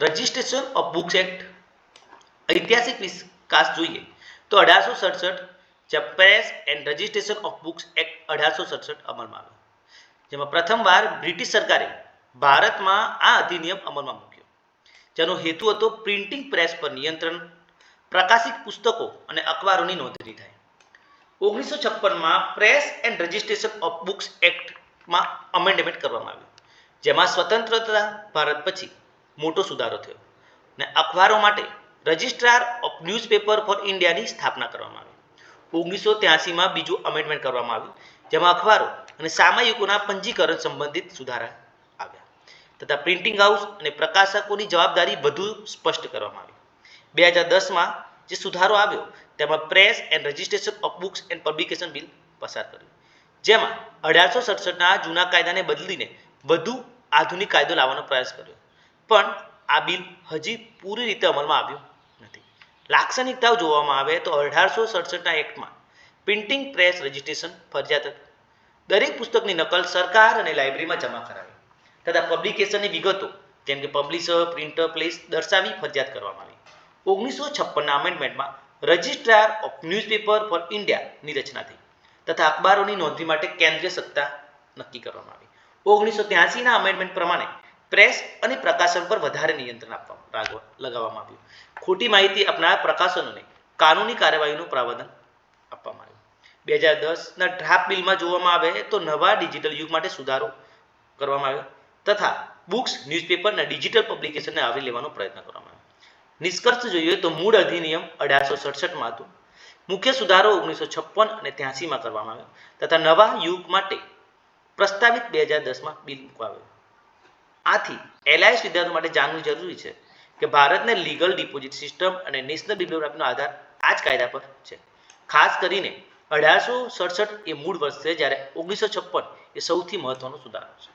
Registration of books act ઐતિહાસિક વિકાસ જોઈએ તો અઢારસો સડસઠ જ્યાં press and registration of books act અઢારસો સડસઠ અમલમાં આવ્યો. જેમાં પ્રથમવાર બ્રિટિશ સરકારે ભારતમાં આ અધિનિયમ અમલમાં મૂક્યો. જેનો હેતુ હતો પ્રિન્ટિંગ પ્રેસ પર નિયંત્રણ, પ્રકાશિત પુસ્તકો અને અખબારોની નોંધણી થાય. ઓગણીસો છપ્પનમાં press and registration of books એક્ટમાં amendment કરવામાં આવ્યું, જેમાં સ્વતંત્રતા, ભારત પછી મોટો સુધારો થયો ને અખબારો માટે રજિસ્ટ્રાર ઓફ ન્યૂઝપેપર ફોર ઇન્ડિયાની સ્થાપના કરવામાં આવી. ઓગણીસો ત્યાસીમાં બીજું અમેન્ડમેન્ટ કરવામાં આવ્યું, જેમાં અખબારો અને સામયિકોના પંજીકરણ સંબંધિત સુધારા આવ્યા. તથા પ્રિન્ટિંગ હાઉસ અને પ્રકાશકોની જવાબદારી વધુ સ્પષ્ટ કરવામાં આવી. બે હજાર દસમાં જે સુધારો આવ્યો, તેમાં press and registration of books and publication bill પસાર કર્યું. જેમાં અઢારસો સડસઠના જૂના કાયદાને બદલીને વધુ આધુનિક કાયદો લાવવાનો પ્રયાસ કર્યો. પણ આ બિલ હજી પૂરી રીતે અમલમાં આવ્યું નથી. લાક્ષણિકતાઓ જોવામાં આવે તો અઢારસો સડસઠના એક્ટમાં પ્રિન્ટિંગ પ્રેસ રજિસ્ટ્રેશન ફરજિયાત હતું. દરેક પુસ્તકની નકલ સરકાર અને લાઇબ્રેરીમાં જમા કરાવી. તથા પબ્લિકેશનની વિગતો જેમ કે પબ્લિશર, પ્રિન્ટર, પ્લેસ દર્શાવી ફરજિયાત કરવામાં આવી. ઓગણીસો છપ્પનના અમેન્ડમેન્ટમાં રજિસ્ટ્રાર ઓફ ન્યૂઝપેપર ફોર ઇન્ડિયાની રચના થઈ. તથા અખબારોની નોંધણી માટે કેન્દ્રીય સત્તા નક્કી કરવામાં આવી. ઓગણીસો ત્યાસીના અમેન્ડમેન્ટ પ્રમાણે પ્રેસ અને પ્રકાશન પર વધારે નિયંત્રણ આપવા લગાવવામાં આવ્યું. ખોટી માહિતી આપનાર પ્રકાશનોને કાનૂની કાર્યવાહીનું પ્રાવધાન આપવામાં આવ્યું. બે હજાર દસના ડ્રાફ્ટ બિલમાં જોવામાં આવે તો નવા ડિજિટલ યુગ માટે સુધારો કરવામાં આવ્યો તથા બુક્સ ન્યૂઝપેપરના ડિજિટલ પબ્લિકેશનને આવરી લેવાનો પ્રયત્ન કરવામાં આવ્યો. નિષ્કર્ષ જોઈએ તો મૂળ અધિનિયમ અઢારસો સડસઠમાં હતું. મુખ્ય સુધારો ઓગણીસો છપ્પન અને ત્યાસીમાં કરવામાં આવ્યો તથા નવા યુગ માટે પ્રસ્તાવિત બે હજાર દસમાં બિલ મૂકવામાં આવ્યું. આથી એલઆઈએસ વિદ્યાર્થીઓ માટે જાણવું જરૂરી છે કે ભારતને લીગલ ડિપોઝિટ સિસ્ટમ અને નેશનલ બિબ્લિયોગ્રાફીનો આધાર આ જ કાયદા પર છે. ખાસ કરીને અઢારસો સડસઠ એ મૂળ વર્ષ છે જ્યારે ઓગણીસો છપ્પન એ સૌથી મહત્વનો સુધારો છે.